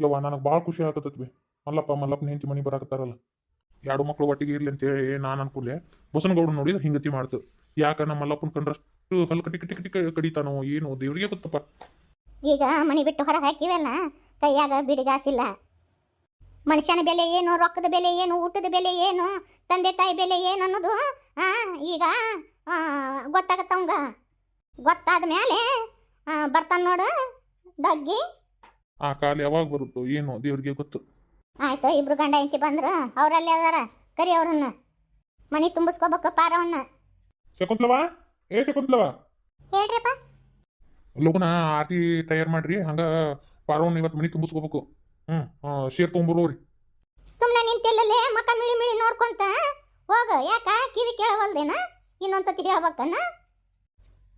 ಯವ್ವ, ನನಗೆ ಭಾಳ ಖುಷಿ ಆಗತ್ತತ್ ಬಿ. ಮಲ್ಲಪ್ಪ, ಮಲ್ಲಪ್ಪನ ಹೆಂಡತಿ ಮನೆ ಬರಾಕತ್ತಾರಲ್ಲ. ಎರಡು ಮಕ್ಕಳು ಒಟ್ಟಿಗೆ ಇರ್ಲಿ ಅಂತೇಳಿ ನಾನು ಅನ್ಕೂಲೆ ಬಸನಗೌಡ ನೋಡಿದ್ರೆ ಹಿಂಗತಿ ಮಾಡ್ತು. ಯಾಕ ನಮ್ಮ ಮಲ್ಲಪ್ಪನ ಕಂಡ್ರಷ್ಟು ಹಲ್ ಕಟಿ ಕಟಿ ಕಟಿ ಕ- ಕಡಿತಾನೋ ಏನು ದೇವ್ರಿಗೆ ಗೊತ್ತಪ್ಪ. ಈಗ ಮನೆ ಬಿಟ್ಟು ಹೊರ ಹಾಕಿವಲ್ಲ? ಕೈಯಾಗ ಬಿಡಿಗಾಸಿಲ್ಲ. ಮನುಷ್ಯನ ಬೆಲೆ ಏನು, ರೊಕ್ಕದ ಬೆಲೆ ಏನು, ಊಟದ ಬೆಲೆ ಏನು, ತಂದೆ ತಾಯಿ ಬೆಲೆ ಏನು ಅನ್ನೋದು ಈಗ ಗೊತ್ತಾಗತ್ತ ಗೊತ್ತಾಗತ್ತವಂಗ. ಗೊತ್ತಾದ ಮೇಲೆ ಬರ್ತಾನ ನೋಡು. ದಗ್ಗಿ. ಆ ಕಾಲ ಯಾವಾಗ ಬರುತ್ತೋ ಏನೋ ದೇವ್ರಿಗೆ ಗೊತ್ತು. ಆಯ್ತು ಇಬ್ರು ಗಂಡ ಹೆಂಡತಿ ಬಂದ್ರು ಅವ್ರಲ್ಲಿ ಅದಾರ. ಕರಿ ಅವ್ರನ್ನ. ಮನೆ ತುಂಬಿಸ್ಕೋಬೇಕು ಪಾರವನ್ನ. ಶಕುಂತಲವ ಏ ಶಕುಂತಲವ ಹೇಳ್ರಪ್ಪ. ಲಗುನ ಆರತಿ ತಯಾರು ಮಾಡ್ರಿ ಹಂಗ ಪಾರವನ್ನ ಇವತ್ತು ಮನೆ ತುಂಬಿಸ್ಕೋಬೇಕು. ಹ್ಮ್ ಶೇರ್ ತೊಗೊಂಬರೋರಿ ಸುಮ್ಮನೆ ನಿಂತಿಲ್ಲಲ್ಲೇ ಮಕ್ಕ ಮಿಳಿ ಮಿಳಿ ನೋಡ್ಕೊಂತ? ಹೋಗ ಯಾಕ? ಕಿವಿ ಕೇಳವಲ್ದೇನ? ಇನ್ನೊಂದ್ಸತಿ ಕೇಳ್ಬೇಕನ್ನ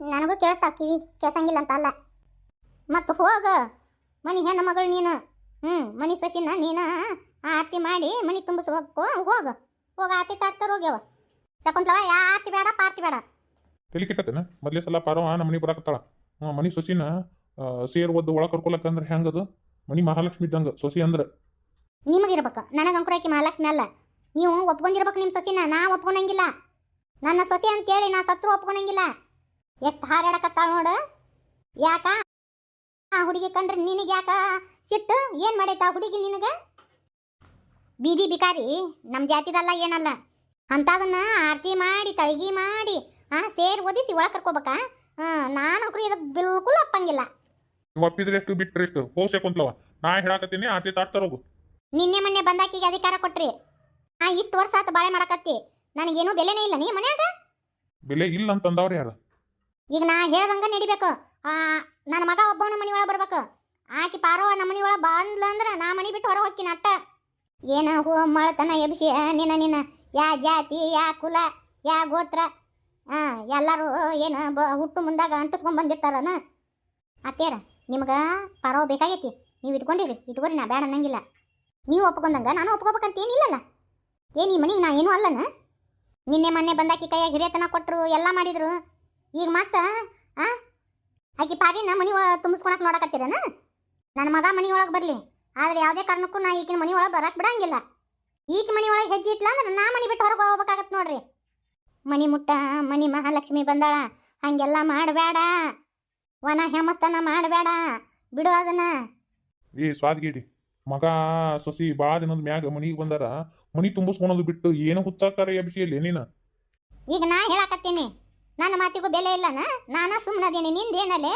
ನನಗೂ ಕೇಳಿಸ್ತಾವ ಕಿವಿ ಕೇಳ್ಸಂಗಿಲ್ಲ ಅಂತ ಅಲ್ಲ. ಮತ್ತೆ ಹೋಗ. ಮನಿ ಹೆಣ್ಣು ಮಗಳು ನೀನು. ಹ್ಞೂ ಮನಿ ಸೊಸಿನ ನೀನು? ಆರತಿ ಮಾಡಿ ಮನಿ ತುಂಬಿಸ್ಬೇಕು ಹೋಗ ಹೋಗ. ಆರತಿ ತಾಡ್ತಾರ ಹೋಗ್ಯವ. ಶಕುಂತಲವ ಯಾ ಆರತಿ ಬೇಡ ಪಾರ್ತಿ ಬೇಡ. ತಲೆ ಕೆಟ್ಟತೇನ? ಮೊದಲೇ ಸಲ ಪಾರವ ನಮ್ಮ ಮನಿ ಬರಾಕತ್ತಾಳ. ಹ್ಞೂ ಮನೆ ಸೊಸಿನ ಸೇರ್ ಒದ್ದು ಒಳಗೆ ಕರ್ಕೊಳಕಂದ್ರೆ ಹೆಂಗದು? ಮನಿ ಮಹಾಲಕ್ಷ್ಮಿ ಇದ್ದಂಗೆ ಸೊಸಿ ಅಂದ್ರೆ. ನಿಮಗಿರ್ಬೇಕು. ನನಗೆ ಅಂಕುರಾಕಿ ಮಹಾಲಕ್ಷ್ಮಿ ಅಲ್ಲ. ನೀವು ಒಪ್ಕೊಂಡಿರ್ಬೇಕು ನಿಮ್ಮ ಸೊಸಿನ ನಾ ಒಪ್ಕೊಂಡಂಗಿಲ್ಲ. ನನ್ನ ಸೊಸಿ ಅಂತೇಳಿ ನಾ ಸತ್ರು ಒಪ್ಕೊಂಡಂಗಿಲ್ಲ. ಎಷ್ಟು ಹಾರಾಡಕತ್ತಾಳ ನೋಡು. ಯಾಕ? ಆ ಹುಡುಗಿ ಕಂಡ್ರೆ ನಿನಗೆ ಯಾಕ ಸಿಟ್ಟು? ಏನು ಮಾಡೈತ ಆ ಹುಡುಗಿ ನಿನಗೆ? ಬೀದಿ ಬಿಕಾರಿ ನಮ್ಮ ಜಾತಿದಲ್ಲ ಏನಲ್ಲ. ಅಂಥದನ್ನ ಆರತಿ ಮಾಡಿ ತಳಗಿ ಮಾಡಿ ಆ ಸೇರ್ ಒದಿಸಿ ಒಳಗೆ ಕರ್ಕೋಬೇಕಾ? ನಾನು ಇದಕ್ಕೆ ಬಿಲ್ಕುಲ್ ಒಪ್ಪಂಗಿಲ್ಲ. ಒಪ್ಪಿದ್ರೆ ಎಷ್ಟು ಬಿಟ್ರೆ ಎಷ್ಟು? ಹೋಗ್ಸೆ ಕುಂತ್ಲವ. ನಾ ಹೇಳಾಕತ್ತೀನಿ ಆರತಿ ತಾಡ್ತಾರ ಹೋಗು. ನಿನ್ನೆ ಮೊನ್ನೆ ಬಂದಾಕಿಗೆ ಅಧಿಕಾರ ಕೊಟ್ರಿ. ಆ ಇಷ್ಟು ವರ್ಷ ಆತು ಬಾಳೆ ಮಾಡಕತ್ತಿ. ನನಗೇನು ಬೆಲೆನೇ ಇಲ್ಲ ನೀ ಮನ್ಯಾಗ? ಬೆಲೆ ಇಲ್ಲ ಅಂತಂದವ್ರು ಯಾರು? ಈಗ ನಾ ಹೇಳ್ದಂಗ ನಡಿಬೇಕು. ಆ ನನ್ನ ಮಗ ಒಬ್ಬನ ಮನೆ ಒಳಗೆ ಬರ್ಬೇಕು. ಆಕಿ ಪಾರೋ ನಮ್ಮ ಮನೆ ಒಳಗೆ ಬಂದ್ಲ ಅಂದ್ರೆ ನಾ ಮನೆ ಬಿಟ್ಟು ಹೊರ ಹೋಗ್ತೀನಿ ಅಟ್ಟ. ಏನ ಹೋ ಮಳತನ ಎಬ್ಸಿ, ನಿನ್ನ ನಿನ್ನ, ಯಾ ಜಾತಿ, ಯಾ ಕುಲ, ಯಾ ಗೋತ್ರ. ಹಾಂ ಎಲ್ಲರೂ ಏನು ಬ ಹುಟ್ಟು ಮುಂದಾಗ ಅಂಟಿಸ್ಕೊಂಡ್ ಬಂದಿರ್ತಾರನ? ಅತ್ತೇರ ನಿಮ್ಗೆ ಪಾರೋ ಬೇಕಾಗೈತಿ. ನೀವು ಇಟ್ಕೊಂಡಿರಿ, ಇಟ್ಕೊರಿ, ನಾ ಬೇಡ ಅನ್ನಂಗಿಲ್ಲ. ನೀವು ಒಪ್ಕೊಂಡಂಗ ನಾನು ಒಪ್ಕೋಬೇಕಂತ ಏನಿಲ್ಲಲ್ಲ. ಏನು ಈ ಮನೆಗೆ ನಾ ಏನೂ ಅಲ್ಲನ? ನಿನ್ನೆ ಮೊನ್ನೆ ಬಂದಾಕಿ ಕೈಯಾಗ ಹಿರಿಯತನ ಕೊಟ್ಟರು ಎಲ್ಲ ಮಾಡಿದರು. ಈಗ ಮತ್ತೆ, ಆ? ಆಕಿ ಪಾರಿನ ಮನಿ ತುಂಬಿಸ್ಕೊಳಕ್ ನೋಡಕತ್ತೀರನ? ನನ್ನ ಮಗ ಮನಿ ಒಳಗೆ ಬರಲಿ. ಆದ್ರೆ ಯಾವುದೇ ಕಾರಣಕ್ಕೂ ನಾ ಈಕಿನ ಮನಿ ಒಳಗೆ ಬರಕ್ ಬಿಡಂಗಿಲ್ಲ. ಈಕ ಮನಿ ಒಳಗೆ ಹೆಜ್ಜೆ ಇಟ್ಲ ಅಂದ್ರೆ ನಾ ಮನಿ ಬಿಟ್ಟು ಹೊರಗೆ ಹೋಗ್ಬೇಕಾಗತ್ತೆ ನೋಡ್ರಿ. ಮನಿ ಮುಟ್ಟ ಮನಿ ಮಹಾಲಕ್ಷ್ಮಿ ಬಂದಾಳ. ಹಂಗೆಲ್ಲ ಮಾಡಬೇಡ ವನ ಹೆಮಸ್ತನ ಮಾಡಬೇಡ ಬಿಡು ಅದನ್ನ. ಏ ಸ್ವಾದ್ಗೇಡಿ ಮಗ ಸೊಸಿ ಭಾಳ ದಿನದ ಮ್ಯಾಗ ಮನಿಗೆ ಬಂದಾರ. ಮನಿ ತುಂಬಿಸ್ಕೊಳೋದು ಬಿಟ್ಟು ಏನು ಹುಚ್ಚಾಕಾರ ಎಬ್ಸಿಯಲ್ಲಿ ನೀನು? ಈಗ ನಾ ಹೇಳಕತ್ತೀನಿ. ನನ್ನ ಮಾತಿಗೂ ಬೆಲೆ ಇಲ್ಲನ? ನಾನು ಸುಮ್ಮನದೇನಿ ನಿಂದೇನಲ್ಲೇ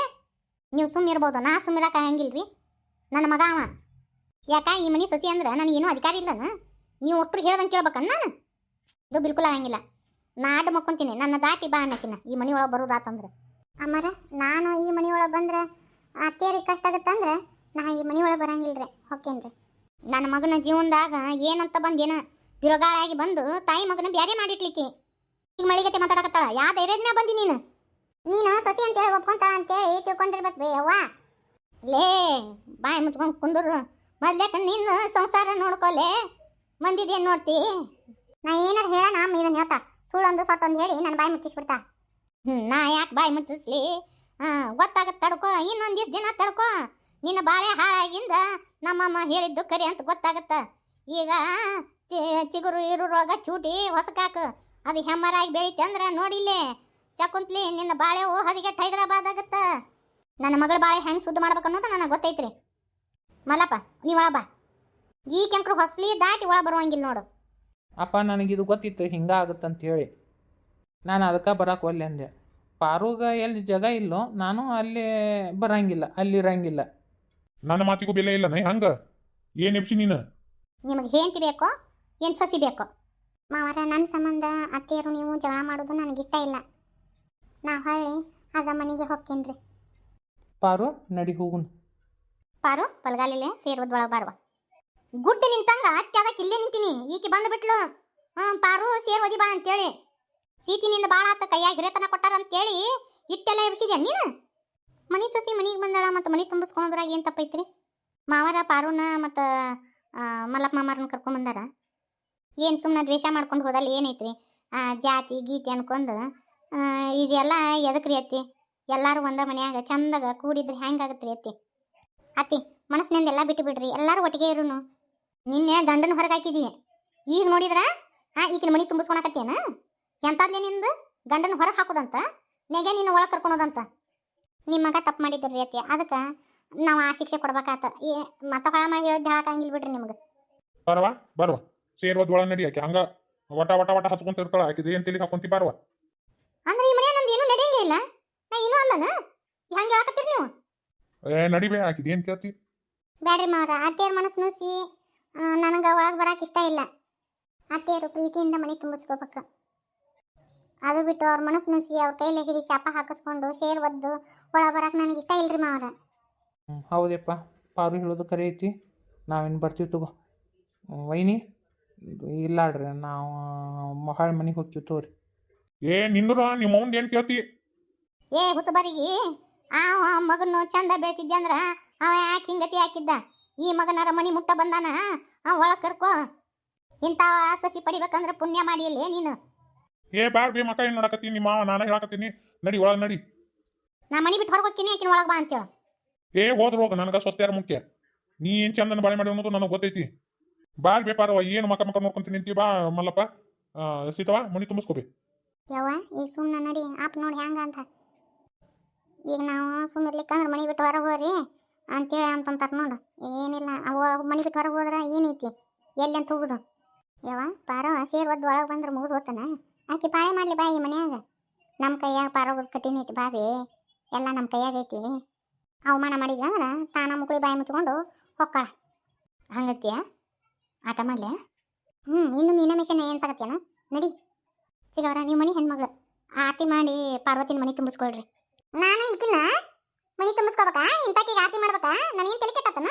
ನೀವು ಸುಮ್ಮಿರ್ಬೋದು ನಾ ಸುಮ್ಮಿರಕ ಹಂಗಿಲ್ರಿ? ನನ್ನ ಮಗ ಅವ. ಯಾಕ ಈ ಮನಿ ಸೊಸಿ ಅಂದ್ರೆ ನನಗೆ ಏನೂ ಅಧಿಕಾರ ಇಲ್ಲನ? ನೀವು ಒಟ್ಟರು ಹೇಳ್ದಂಗೆ ಕೇಳ್ಬೇಕನ್ನ ನಾನು? ಇದು ಬಿಲ್ಕುಲ್ ಆಗಂಗಿಲ್ಲ. ನಾ ಅಡ್ಡ ಮಕ್ಕೊಂತೀನಿ ನನ್ನ ದಾಟಿ ಬಾ ಅನ್ನಕಿನ ಈ ಮನಿ ಒಳಗೆ ಬರೋದಾತಂದ್ರೆ. ಅಮ್ಮರ ನಾನು ಈ ಮನಿ ಒಳಗೆ ಬಂದ್ರೆ ಅತ್ತೇರಿಗೆ ಕಷ್ಟ ಆಗತ್ತಂದ್ರೆ ನಾ ಈ ಮನಿ ಒಳಗೆ ಬರಂಗಿಲ್ರಿ ಹೊಕ್ಕೇನ್ರಿ? ನನ್ನ ಮಗನ ಜೀವನದಾಗ ಏನಂತ ಬಂದೇನ? ಬಿರುಗಾಳಾಗಿ ಬಂದು ತಾಯಿ ಮಗನ ಬ್ಯಾರೆ ಮಾಡಿಟ್ಲಿಕ್ಕೆ. ಈಗ ಮಳಿಗತೆ ಮಾತಾಡಕತ್ತಾಳ. ಯಾ ಧೈರ್ಯದ ಬಂದಿ ನೀನು? ನೀನು ಸಸಿ ಅಂತೇಳಿ ಒಪ್ಕೊಂತಾಳ ಅಂತೇಳಿ ತಿಳ್ಕೊಂಡಿರ್ಬೇಕು ಬೇ ಅವ್ವ ಲೇ, ಬಾಯಿ ಮುಚ್ಕೊಂಡು ಕುಂದರು. ಮೊದ್ಲೇಕ ನಿನ್ನ ಸಂಸಾರ ನೋಡ್ಕೊಲೆ. ಮಂದಿದೇನು ನೋಡ್ತಿ? ನಾ ಏನಾರು ಹೇಳೋಣ, ಅಮ್ಮ ಇದನ್ನು ಹೇಳ್ತಾ. ಸುಳ್ಳೊಂದು ಸೊಟ್ಟೊಂದು ಹೇಳಿ ನನ್ನ ಬಾಯಿ ಮುಚ್ಚಿಸ್ಬಿಡ್ತಾ. ಹ್ಞೂ ನಾ ಯಾಕೆ ಬಾಯಿ ಮುಚ್ಚಿಸ್ಲಿ? ಹಾಂ ಗೊತ್ತಾಗತ್ತೆ ತಡ್ಕೋ, ಇನ್ನೊಂದು ದಿವ್ಸ ದಿನ ತಡ್ಕೋ. ನಿನ್ನ ಬಾಳೆ ಹಾಳಾಗಿಂದ ನಮ್ಮಮ್ಮ ಹೇಳಿದ್ದು ಕರಿ ಅಂತ ಗೊತ್ತಾಗತ್ತ. ಈಗ ಚಿಗುರು, ಇರುರೊಳಗ ಚೂಟಿ ಹೊಸಕಾಕು ಅದು ಹೆಮ್ಮರಾಗಿ ಬೆಳೀತೆ ಅಂದ್ರೆ ನೋಡಿಲ್ಲೇ ಶಕುಂತ್ಲಿ ನಿನ್ನ ಬಾಳೆವು ಹದಿಗೆಟ್ಟು ಹೈದರಾಬಾದ್ ಆಗತ್ತ ನನ್ನ ಮಗಳ ಬಾಳೆ ಹೆಂಗೆ ಸುದ್ದು ಮಾಡ್ಬೇಕು ಅನ್ನೋದು ನನಗೆ ಗೊತ್ತೈತ್ರಿ. ಮಲ್ಲಪ್ಪ ನೀ ಒಳ ಬಾ. ಈ ಕೆಂಕ್ರು ಹೊಸ್ಲಿ ದಾಟಿ ಒಳ ಬರುವಂಗಿಲ್ಲ ನೋಡು. ಅಪ್ಪ ನನಗಿದು ಗೊತ್ತಿತ್ತು ಹಿಂಗೆ ಅಂತ ಹೇಳಿ ನಾನು ಅದಕ್ಕೆ ಬರಕ್ಕೆ ಒಲ್ಲೆ ಅಂದೆ. ಪಾರುಗ ಎಲ್ಲಿ ಜಾಗ ಇಲ್ಲೋ ನಾನು ಅಲ್ಲಿ ಬರಂಗಿಲ್ಲ ಅಲ್ಲಿ ಇರಂಗಿಲ್ಲ ನನ್ನ ಮಾತಿಗೂ ಬೆಲೆ ಇಲ್ಲ ನೈ ಹಂಗ? ಏನು ನೀನು? ನಿಮಗೆ ಹೇಂತಿ ಬೇಕೋ ಏನು ಸಸಿ ಬೇಕೋ? ಮಾವರ ನನ್ನ ಸಂಬಂಧ ಅತ್ತೆಯರು ನೀವು ಜಗಳ ಮಾಡೋದು ನನಗಿಷ್ಟ ಇಲ್ಲ. ನಾ ಹೊಳ್ಳಿ ಅದ ಮನೆಗೆ ಹೋಗ್ತೇನ್ರಿ ಪಾರು ನಡಿ ಹೋಗುನ್. ಪಾರು ಬಲಗಾಲಿಲೆ ಸೇರೋದ್ ಒಳಗೆ ಬಾರ್ವ. ಗುಡ್ಡ ನಿಂತಂಗ ಅತ್ತೆ ಅದಕ್ಕೆ ಇಲ್ಲೇ ನಿಂತೀನಿ ಈಕೆ ಬಂದು ಬಿಟ್ಲು. ಹ್ಞೂ ಪಾರು ಸೇರ್ ಓದಿ ಬಾ ಅಂತೇಳಿ. ಸೀತಿನಿಂದ ಭಾಳ ಆತ ಕೈಯಾಗ ಹಿರೇತನ ಕೊಟ್ಟಾರ ಅಂತೇಳಿ ಇಟ್ಟೆಲ್ಲ ಎಬ್ಸಿದ್ಯಾ ನೀನು? ಮನಿ ಸೊಸಿ ಮನಿಗೆ ಬಂದಾಳ ಮತ್ತು ಮನೆ ತುಂಬಿಸ್ಕೊಳೋದ್ರಾಗ ಏನು ತಪ್ಪೈತ್ರಿ? ಮಾವರ ಪಾರುನ ಮತ್ತು ಮಲ್ಲಪ್ಪ ಮಾಮಾರನ್ನ ಕರ್ಕೊಂಬಂದಾರ? ಏನು ಸುಮ್ಮನೆ ದ್ವೇಷ ಮಾಡ್ಕೊಂಡು ಹೋದಲ್ಲಿ ಏನೈತ್ರಿ? ಜಾತಿ, ಗೀತಿ ಅನ್ಕೊಂಡು ಇದೆಲ್ಲ ಎದಕ್ಕೆ ಎದಕ್ರಿ ಅತ್ತಿ? ಎಲ್ಲರೂ ಒಂದ ಮನ್ಯಾಗ ಚಂದಾಗ ಕೂಡಿದ್ರೆ ಹೆಂಗಾಗತ್ರಿ ಅತ್ತಿ? ಅತ್ತಿ, ಮನಸ್ಸಿನಿಂದ ಎಲ್ಲ ಬಿಟ್ಟು ಬಿಡ್ರಿ, ಎಲ್ಲರೂ ಒಟ್ಟಿಗೆ ಇರುನು. ನಿನ್ನೆ ಗಂಡನ ಹೊರಗೆ ಹಾಕಿದಿ. ಈಗ ನೋಡಿದ್ರ? ಹಾ ಈಗಿನ ಮನೆ ತುಂಬಿಸ್ಕೊಳಕತ್ತೇನ ಎಂತಾದ್ಲೆ ನಿಂದು? ಗಂಡನ ಹೊರಗೆ ಹಾಕೋದಂತ? ನೆಗೆ ನಿನ್ನ ಒಳಗೆ ಕರ್ಕೊಳೋದಂತ ನಿಮ್ಮ ಮಗ ತಪ್ಪು ಮಾಡಿದ್ರಿ ಅತ್ತಿ. ಅದಕ್ಕೆ ನಾವು ಆ ಶಿಕ್ಷೆ ಕೊಡ್ಬೇಕಾತ. ಏ, ಮತ್ತ ಹೊಳ ಮಾಡಿ ಹೇಳಕ್ಕಾಗಿಲ್ಲ ಬಿಡ್ರಿ ನಿಮ್ಗೆ. ಬರವಾ ಬರವಾ ಸೇರ್ವದ್ ಒಳಗೆ ನಡಿ ಆಕೆ ಹಂಗ ವಟ ವಟ ವಟ ಹಚ್ಕೊಂತ ಇರ್ತಾಳ. ಆಕಿದ ಏನ್ ತಿಳಿ ಹಾಕೊಂತಿ ಬಾರ್ವ? ಅಂದ್ರೆ ಈ ಮನೆಯ ನಂದು ಏನೂ ನಡೆಯಂಗೇ ಇಲ್ಲ? ನಾ ಏನೂ ಅಲ್ಲನ? ಹಂಗೆ ಹಾಕತ್ತೀರಿ ನೀವು? ಏ ನಡಿಬೇ ಆಕಿದ ಏನ್ ಕೇಳ್ತಿ? ಬ್ಯಾಡ್ರಿ ಮಾವ್ರ ಅತ್ತೆಯವ್ರ ಮನಸ್ಸು ನುಸಿ ನನಗೆ ಒಳಗೆ ಬರಕ್ಕೆ ಇಷ್ಟ ಇಲ್ಲ. ಅತ್ತೆಯರು ಪ್ರೀತಿಯಿಂದ ಮನೆ ತುಂಬಿಸ್ಕೋಬೇಕು. ಅದು ಬಿಟ್ಟು ಅವ್ರ ಮನಸ್ ನುಸಿ ಅವ್ರ ಕೈಲಿ ಹಿಡಿ ಶಾಪ ಹಾಕಿಸ್ಕೊಂಡು ಶೇರ್ ಒದ್ದು ಒಳ ಬರಕ್ಕೆ ನನಗೆ ಇಷ್ಟ ಇಲ್ರಿ ಮಾವ್ರ ಹೌದಪ್ಪ. ಪಾರು ಹೇಳೋದು ಕರೆ ಐತಿ. ನಾವೇನು ಬರ್ತೀವಿ ತಗೋ. ವೈನಿ? ಇಲ್ಲಾಡ್ರಿ ನಾವು ಮಹಾಳ ಮನೆಗೆ ಹೋಗ್ತೀವಿ ತಗೋರಿ ಏ ನಿಂದ್ರ ನಿಮ್ಮ ಅವ್ನ್ ಏನ್ ಕೇಳ್ತಿ? ಏ ಹುಚ್ಚಬರಿಗೆ ಆ ಮಗನು ಚಂದ ಬೆಳೆಸಿದ್ದೆ ಅಂದ್ರ ಅವ ಯಾಕೆ ಹಿಂಗತಿ ಹಾಕಿದ್ದ? ಈ ಮಗನಾರ ಮನಿ ಮುಟ್ಟ ಬಂದಾನ ಅವ ಒಳಗ್ ಕರ್ಕೋ. ಇಂತಾವ ಸಸಿ ಪಡಿಬೇಕಂದ್ರ ಪುಣ್ಯ ಮಾಡಿ ಇಲ್ಲೇ ನೀನು. ಏ ಬ್ಯಾಡ್ ಬೇ ಮಕ್ಕ ಏನ್ ನೋಡಕತ್ತೀನಿ ನಿಮ್ಮ ಮಾವ ನಾನ ಹೇಳಕತ್ತೀನಿ. ನಡಿ ಒಳಗ್ ನಡಿ. ನಾ ಮನಿ ಬಿಟ್ಟು ಹೊರಗೆ ಹೋಗ್ತೀನಿ ಆಕಿನ ಒಳಗೆ ಬಾ ಅಂತೇಳು ಏ ಹೋದ್ರ ಹೋಗ ನನಗ ಸ್ವಸ್ಥ ಯಾರ ಮುಖ್ಯ. ನೀ ಏನ್ ಚಂದನ ಬಾಳೆ ಮಾಡಿ ಅನ್ನೋದು ನನಗೆ ಗೊತ್ತೈತಿ. ಬಾಳ್ ಬೇಪಾರವ ಏನು ಮಕ ಮಕ ನೋಡ್ಕೊಂತೀನಿ ನಿಂತಿ ಬಾ ಮಲ್ಲಪ್ಪ. ಸೀತವ ಮುನಿ ತುಂಬಿಸ್ಕೋಬಿ ಯಾವ ಈಗ ಸುಮ್ಮನೆ ನಡಿ ಆಪ್ ನೋಡಿ ಹೆಂಗ ಅಂತ. ಈಗ ನಾವು ಸುಮ್ಮನಿರ್ಲಿಕ್ಕಂದ್ರೆ ಮನೆ ಬಿಟ್ಟು ಹೊರಗೆ ಹೋಗ್ರಿ ಅಂತೇಳಿ ಅಂತಂತಾರೆ ನೋಡು. ಏನಿಲ್ಲ, ಅವ ಮನೆ ಬಿಟ್ಟು ಹೊರಗೆ ಹೋದ್ರೆ ಏನೈತಿ ಎಲ್ಲಿ ಅಂತ ಹೋಗುದು? ಯವ್ವ ಪಾರವ ಸೇರ್ ಒದ್ದು ಒಳಗೆ ಬಂದ್ರೆ ಮುಗಿದು ಹೋತನ? ಆಕೆ ಪಾಳೆ ಮಾಡಲಿ ಬಾ ಈ ಮನ್ಯಾಗ. ನಮ್ಮ ಕೈಯಾಗ ಪಾರೋಗೋದು ಕಠಿಣ ಐತಿ ಬಾವಿ ಎಲ್ಲ ನಮ್ಮ ಕೈಯಾಗ ಐತಿ. ಅವಮಾನ ಮಾಡಿದ್ವಿ ಅಂದ್ರೆ ತಾನ ಮುಕ್ಳಿ ಬಾಯಿ ಮುಚ್ಕೊಂಡು ಹೊಕ್ಕಳ. ಹಂಗತ್ತೀಯ ಆಟ ಮಾಡ್ಲಿ ಹ್ಞೂ ಇನ್ನು ಮೀನ ಮಿಷನ್ ಏನು ಸಾಕತ್ತೇನ ನಡಿ. ಸಿಗವ್ರ ನೀವು ಮನೆ ಹೆಣ್ಮಗಳು. ಆರತಿ ಮಾಡಿ ಪಾರ್ವತಿನ ಮನೆ ತುಂಬಿಸ್ಕೊಳ್ರಿ. ನಾನು ಈಕಿನ ಮನೆ ತುಂಬಿಸ್ಕೋಬೇಕಾ? ಇಂತಾಕಿಗೆ ಆರತಿ ಮಾಡ್ಬೇಕಾ? ನನಗೇನು ತಲೆ ಕೆಟ್ಟತನ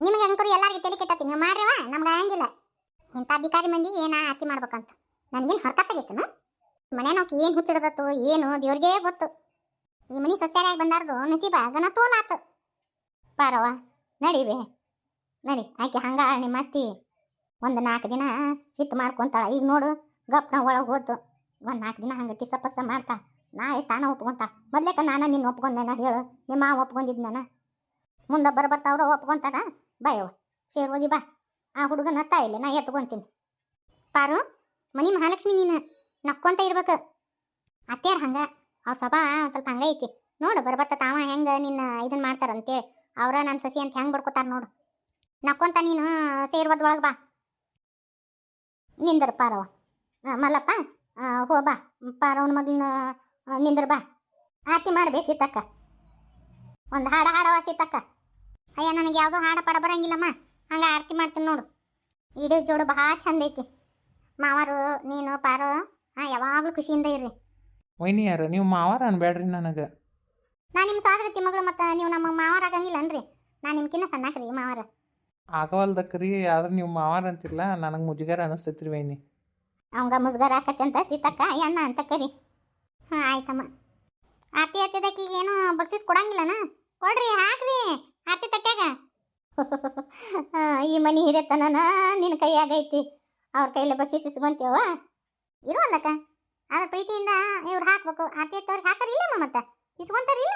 ನಿಮಗೆ ಅಂಕರು ಎಲ್ಲಾರ್ಗಿ ತಲೆ ಕೆಟ್ಟತಿ ನೀವು ಮಾಡ್ರವ ನಮ್ಗೆ ಆಗಂಗಿಲ್ಲ. ಇಂಥ ಬಿಕಾರಿ ಮಂದಿಗೆ ಏನ ಆರತಿ ಮಾಡ್ಬೇಕಂತ. ನನಗೇನು ಹೊರಕತ್ತಾಗಿತ್ತನ ಮನೆ ನಾವು ಏನು ಹುಚ್ಚಿಡದತ್ತು ಏನು ದೇವ್ರಿಗೆ ಗೊತ್ತು. ಈ ಮನೆ ಸಸ್ಯಾರಿಯಾಗಿ ಬಂದಾರ್ದು ನಸೀಬ ಗನ ತೋಲಾತು. ಪಾರವ್ವ ನಡಿವೆ. ನಡಿ ಆಕೆ ಹಂಗ ನಿಮ್ಮ ಅತ್ತಿ ಒಂದು ನಾಲ್ಕು ದಿನ ಸಿಟ್ಟು ಮಾಡ್ಕೊತಾಳ. ಈಗ ನೋಡು ಗಪ್ನ ಒಳಗೆ ಹೋತು ಒಂದು ನಾಲ್ಕು ದಿನ ಹಂಗೆ ಟಿಸ ಪಸ್ಸ ಮಾಡ್ತಾ ನಾ ತಾನ ಒಪ್ಕೊಂತ ಮೊದ್ಲೇಕ ನಾನು ನಿನ್ನ ಒಪ್ಕೊಂಡೇನ ಹೇಳು ನಿಮ್ಮ ನಾನು. ಮುಂದೆ ಬರ ಬರ್ತಾವ್ರ ಒಪ್ಕೊಂತಾನ ಬಾಯವ್ವ ಸೇರ್ ಹೋಗಿ ಬಾ. ಆ ಹುಡುಗನ ತಾಯಿಲ್ಲ ನಾ ಎತ್ಕೊಂತೀನಿ. ಪಾರು, ಮನಿ ಮಹಾಲಕ್ಷ್ಮಿ ನೀನು, ನಕ್ಕೊಂತ ಇರ್ಬೇಕು. ಅತ್ತೆಯರ್ ಹಂಗ, ಅವ್ರ ಸೊಬಾ ಒಂದು ಸ್ವಲ್ಪ ಹಂಗೆ ಐತಿ. ನೋಡು ಬರ್ಬರ್ತ ತಾವ ಹೆಂಗೆ ನಿನ್ನ ಇದನ್ನ ಮಾಡ್ತಾರಂತೇಳಿ. ಅವ್ರ ನನ್ನ ಸಸಿ ಅಂತ ಹೆಂಗೆ ಬಡ್ಕೋತಾರ ನೋಡು. ನಕ್ಕೊಂತ ನೀನು ಸೇರ್ವದ್ ಒಳಗೆ ಬಾ. ನಿಂದರ ಪಾರವ ಮಲ್ಲಪ್ಪ ಹೋ ಬಾ. ಪಾರವನ ಮಗಳನ್ನ ನಿಂದರ್ ಬಾ. ಆರತಿ ಮಾಡಬೇ ಸೀತಕ್ಕ. ಒಂದು ಹಾಡ ಹಾಡವ ಸೀತಕ್ಕ. ಅಯ್ಯ ನನಗೆ ಯಾವುದೋ ಹಾಡ ಪಾಡ ಬರಂಗಿಲ್ಲಮ್ಮ. ಹಂಗೆ ಆರತಿ ಮಾಡ್ತೀನಿ ನೋಡು. ಇಡೀ ಜೋಡು ಭಾಳ ಚಂದ ಐತಿ. ಮಾವರು ನೀನು ಪಾರು ಹಾಂ ಯಾವಾಗಲೂ ಖುಷಿಯಿಂದ ಇರ್ರಿ. ವೈನಿಯಾರ ನೀವು ಮಾವಾರ ಅನ್ಬೇಡ್ರಿ ನನಗೆ. ನಾನು ನಿಮ್ಮ ಸಾಗರ ಮಗಳು ಮತ್ತು ನೀವು ನಮ್ಮ ಮಾವಾರ ಆಗಂಗಿಲ್ಲ ಅನ್ರಿ ನಾನು ನಿಮ್ಕಿನ್ನ ಸಣ್ಣಕ್ರಿ ಮಾವಾರ. ಆಗವಲ್ದಕ್ರಿ ಆದ್ರೆ ನೀವು ಮಾವಾರ ಅಂತಿಲ್ಲ ನನಗೆ ಮುಜುಗರ ಅನಿಸ್ತೈತ್ರಿ ವೈನಿ. ಅವಂಗ ಮುಜುಗರ ಆಕತ್ತೆ ಅಂತ ಸೀತಕ್ಕ ಅಣ್ಣ ಅಂತ ಕರಿ. ಹಾಂ ಆಯ್ತಮ್ಮ. ಆರತಿ ಹತ್ತಿದಕ್ಕಿಗೆ ಏನು ಬಕ್ಸಿಸ್ ಕೊಡಂಗಿಲ್ಲನ? ಕೊಡ್ರಿ ಹಾಕ್ರಿ ತಕ್ಕಾಗ ಆ, ಈ ಮನಿ ಹಿರಿಯತನನ ನಿನ್ನ ಕೈಯಾಗೈತಿ ಅವ್ರ ಕೈಲಿ ಬಕ್ಸಿಸ್ ಇಸ್ಕೊಂತೀವ ಇರುವಲ್ಲಕ್ಕ? ಆದ್ರೆ ಪ್ರೀತಿಯಿಂದ ಇವ್ರು ಹಾಕ್ಬೇಕು. ಆರತಿ ಹತ್ತವ್ರಿಗೆ ಹಾಕರಿಲ್ಲಮ್ಮ ಮತ್ತೆ? ಇಸ್ಕೊಂತಾರಿಲ್ಲ?